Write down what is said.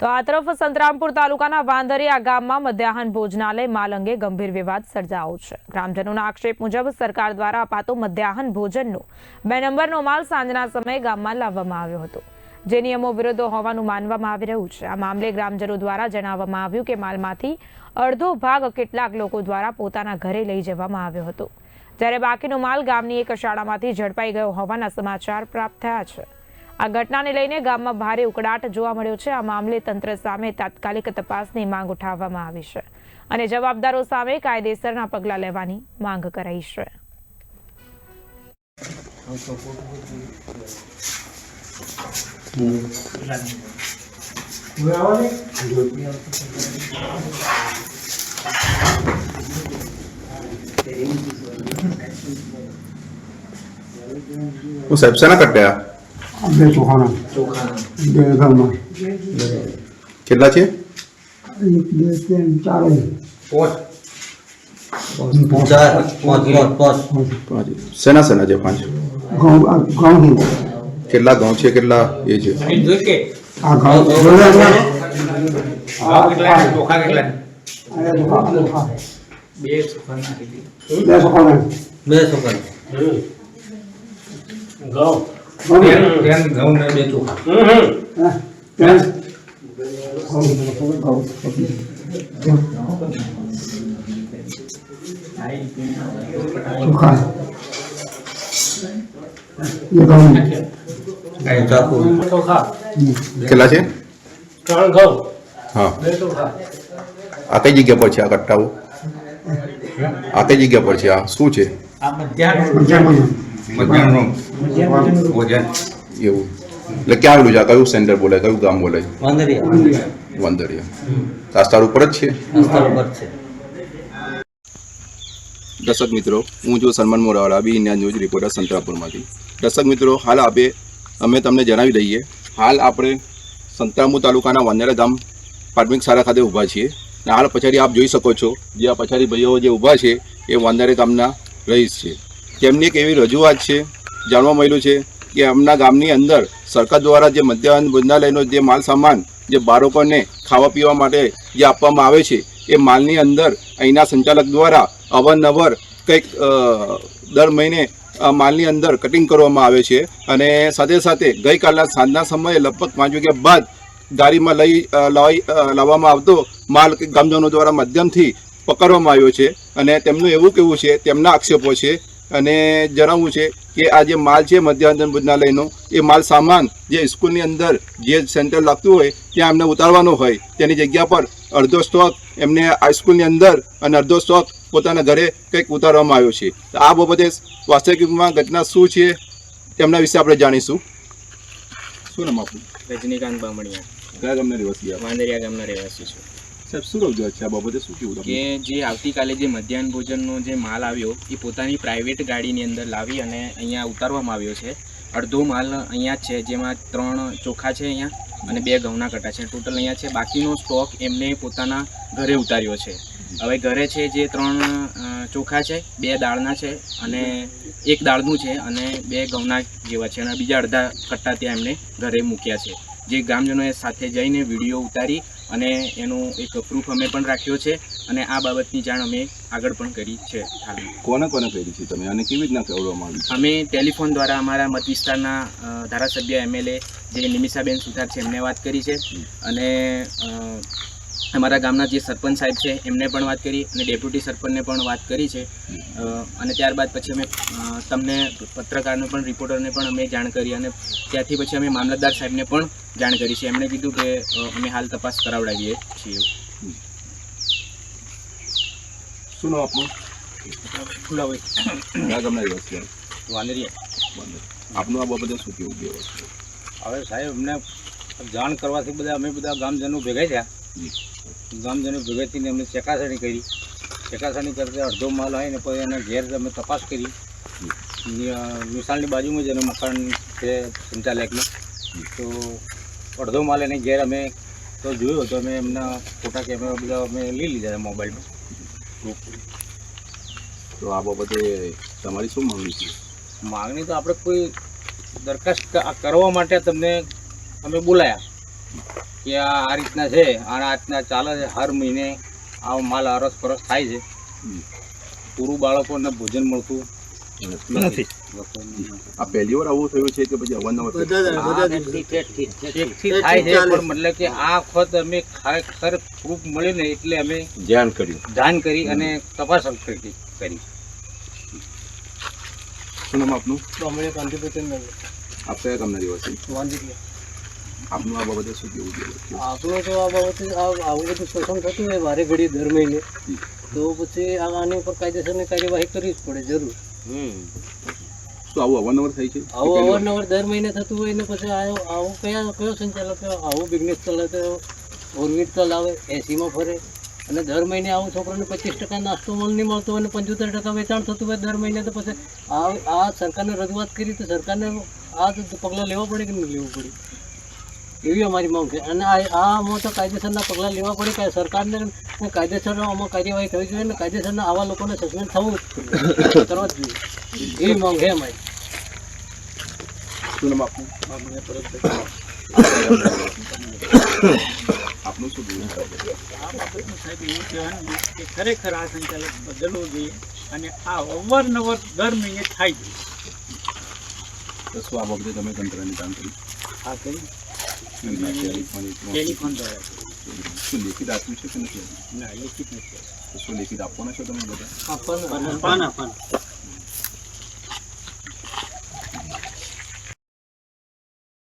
તો આ તરફ સંતરામપુર તાલુકાના વાંદરિયા ગામમાં મધ્યાહન ભોજનાલય માલ અંગે ગંભીર વિવાદ સર્જાયો છે. ગ્રામજનોના આક્ષેપ મુજબ સરકાર દ્વારા અપાતો મધ્યાહન ભોજનનો બે નંબરનો માલ સાંજના સમયે ગામમાં લાવવામાં આવ્યો હતો. જે નિયમો વિરુદ્ધ હોવાનું માનવામાં આવી રહ્યું છે. આ મામલે ગ્રામજનો દ્વારા જણાવવામાં આવ્યું કે માલમાંથી અડધો ભાગ કેટલાક લોકો દ્વારા પોતાના ઘરે લઈ જવામાં આવ્યો હતો. જ્યારે બાકીનો માલ ગામની એક શાળામાંથી ઝડપાઈ ગયો હોવાના સમાચાર પ્રાપ્ત થયા છે. આ ઘટનાને લઈને ગામમાં ભારે ઉકળાટ જોવા મળ્યો છે. આ મામલે તંત્ર સામે તાત્કાલિક તપાસની માંગ ઉઠાવવામાં આવી છે અને જવાબદારો સામે કાયદેસરના પગલાં લેવાની માંગ કરાઈ છે. શેના કટ્યા બે ચોખાના. બે ઘરમાં કેટલા છે? એક બે ત્રણ ચાર પાંચ. પાંચ પાંચ. પાંચ શેના શેના છે પાંચ? ઘઉં કેટલા ઘઉં છે કેટલા એ છે? આ ઘઉં ચોખા કેટલા. બે ચોખા નાખી બે ચોખાના. બે છોકરા ઘઉં. ઘઉં ને બે ચોખા ચોખા કેટલા છે? ત્રણ ઘઉં. હા. આ કઈ જગ્યા પર છે આ કટ્ટાઓ? આ કઈ જગ્યા પર છે? આ શું છે? આ મધ્યાહન મજામાં. મધ્યાહન ભોજન. એવું. એટલે ક્યાં આવેલું છે? આ કયું સેન્ટર બોલાય? કયું ગામ બોલાય? વાંદરિયા. વાંદરિયા. રાસ્તા ઉપર જ છે? રસ્તા દર્શક મિત્રો હું છું Salman Morawala B India news reporter સંતરાપુરમાંથી દર્શક મિત્રો હાલ આપે અમે તમને જણાવી દઈએ હાલ આપણે સંતરામપુર તાલુકાના વાંદરા ગામ પ્રાથમિક શાળા ખાતે ઊભા છીએ. અને હાલ પછાડી આપ જોઈ શકો છો જે આ પછાડી ભાઈઓ જે ઊભા છે એ વાંદરે ગામના રહીશ છે. તેમની એક એવી રજૂઆત છે, જાણવા મળ્યું છે કે એમના ગામની અંદર સરકાર દ્વારા જે મધ્યાહન ભોજનાલયનો જે માલ સામાન, જે બાળકોને ખાવા પીવા માટે જે આપવામાં આવે છે, એ માલની અંદર અહીંના સંચાલક દ્વારા અવારનવાર કંઈક દર મહિને માલની અંદર કટિંગ કરવામાં આવે છે અને સાથે સાથે ગઈકાલના સાંજના સમયે લગભગ પાંચ વાગ્યા બાદ ગાડીમાં લઈ લાવવામાં આવતો માલ ગામજનો દ્વારા માધ્યમથી પકડવામાં આવ્યો છે અને તેમનું એવું કહેવું છે, તેમના આક્ષેપો છે અને જણાવવું છે કે આ જે માલ છે મધ્યાંતન ભોજનાલયનો એ માલ સામાન જે સ્કૂલની અંદર જે સેન્ટર લાગતું હોય ત્યાં એમને ઉતારવાનો હોય. તેની જગ્યા પર અડધો સ્ટોક એમને હાઈસ્કૂલની અંદર અને અડધો સ્ટોક પોતાના ઘરે કંઈક ઉતારવામાં આવ્યો છે. તો આ બાબતે વાસ્તવિકમાં ઘટના શું છે તેમના વિશે આપણે જાણીશું. શું નામ આપણું રજનીકાંત બામણિયા. કયા ગામના રહેવાસી વાંદરિયા ગામના રહેવાસી છું. સાહેબ, શું રજૂઆત છે આ શું કહેવું કે જે આવતીકાલે જે મધ્યાહન ભોજનનો જે માલ આવ્યો, એ પોતાની પ્રાઇવેટ ગાડીની અંદર લાવી અને અહીંયા ઉતારવામાં આવ્યો છે. અડધો માલ અહીંયા જ છે, જેમાં ત્રણ ચોખા છે અહીંયા અને બે ઘઉંના કટા છે. ટોટલ અહીંયા છે, બાકીનો સ્ટોક એમને પોતાના ઘરે ઉતાર્યો છે. હવે ઘરે છે જે ત્રણ ચોખા છે, બે દાળના છે અને એક દાળનું છે અને બે ઘઉંના જેવા છે અને બીજા અડધા કટ્ટા ત્યાં એમને ઘરે મૂક્યા છે. જે ગ્રામજનોએ સાથે જઈને વીડિયો ઉતારી અને એનું એક પ્રૂફ અમે પણ રાખ્યો છે અને આ બાબતની જાણ અમે આગળ પણ કરી છે કોને કોને કરી છે તમે? અને કેવી રીતના કહેવામાં આવ્યું અમે ટેલિફોન દ્વારા અમારા મત વિસ્તારના ધારાસભ્ય એમએલએ જે નિમિષાબેન સુથાર છે એમને વાત કરી છે. અને અમારા ગામના જે સરપંચ સાહેબ છે એમને પણ વાત કરી અને ડેપ્યુટી સરપંચને પણ વાત કરી છે. અ, અને ત્યારબાદ પછી અમે તમને પત્રકારને પણ રિપોર્ટરને પણ અમે જાણ કરી અને ત્યાંથી પછી અમે મામલતદાર સાહેબને પણ જાણ કરી છે. એમણે કીધું કે અમે હાલ તપાસ કરાવડાવીએ છીએ. શું નામ આપનું? રહેવાસી આપ? વાંદરિયા. આપનું આ બાબતે શું કેવું હવે સાહેબ અમને જાણ કરવાથી બધા અમે બધા ગામજનો ભેગા થયા. ગામજનો ભેગા થઈને અમને ચકાસણી કરી. ચકાસણી કરતા અડધો માલ આવીને ને પછી એના ઘેર અમે તપાસ કરી. મિસાલની બાજુમાં જ એનું મકાન છે સંચાલકનું. તો અડધો માલ એને ઘેર અમે તો જોયો તો અમે એમના ફોટા કેમેરા બધા અમે લઈ લીધા મોબાઈલમાં. તો આ બાબતે તમારી શું માગણી છે? માગણી તો આપણે કોઈ દરખાસ્ત કરવા માટે તમને અમે બોલાયા. કે આ રીતના છે અને આ રીતના ચાલે છે હર મહિને આ માલ અરસ પરસ થાય છે. પૂરું બાળકોને ભોજન મળતું નથી. આ પહેલી વાર આવું થયું છે કે પછી અવારનવાર થયું? એકથી થાય છે પણ મતલબ કે આ વખત અમે ખરેખર પ્રૂફ મળ્યું ને એટલે અમે ધ્યાન કર્યું. ધ્યાન કરી અને તપાસ કરી. કરી. શું નામ આપનું? આપ કયા ગામના રહેવાસી આપનું આ બાબતે શું કેવું છે? આપણું તો આ બાબતે આવું બધું શોષણ થતું હોય વારે ઘડી દર મહિને તો પછી આની ઉપર કાયદેસરની કાર્યવાહી કરવી જ પડે જરૂર. તો આવું અવારનવાર થાય છે? આવું અવારનવાર દર મહિને થતું હોય ને પછી આવું આવું કયા કયો સંચાલક આવું બિઝનેસ ચલાવે ઓરવીટ ચલાવે એસીમાં ફરે અને દર મહિને આવું છોકરાને પચીસ ટકા નાસ્તો મળ નહીં મળતો હોય અને પંચોતેર ટકા વેચાણ થતું હોય દર મહિને તો પછી આ આ સરકારને રજૂઆત કરી તો સરકારને આ પગલાં લેવા પડે કે નહીં લેવું પડે? એવી અમારી માંગ છે. અને આ આ આમાં તો કાયદેસરના પગલાં લેવા પડે કે સરકારને કાયદેસર આમાં કાર્યવાહી થવી જોઈએ અને કાયદેસરના આવા લોકોને સસ્પેન્ડ થવું કરવા જ જોઈએ. એવી માંગ છે અમારી. આપનું? આપનું શું સાહેબ એવું કહેવાનું કે ખરેખર આ સંચાલક બદલવું જોઈએ અને આ અવારનવાર દર મહિને થાય છે તો શું આ તમે તંત્રને કામ કરી? આ કરી. ટેલિફોન દ્વારા શું લેખિત આપ્યું છે કે નથી? ના લેખિત નથી શું લેખિત આપવાના છો તમે બધા આપવાનું પાના પાના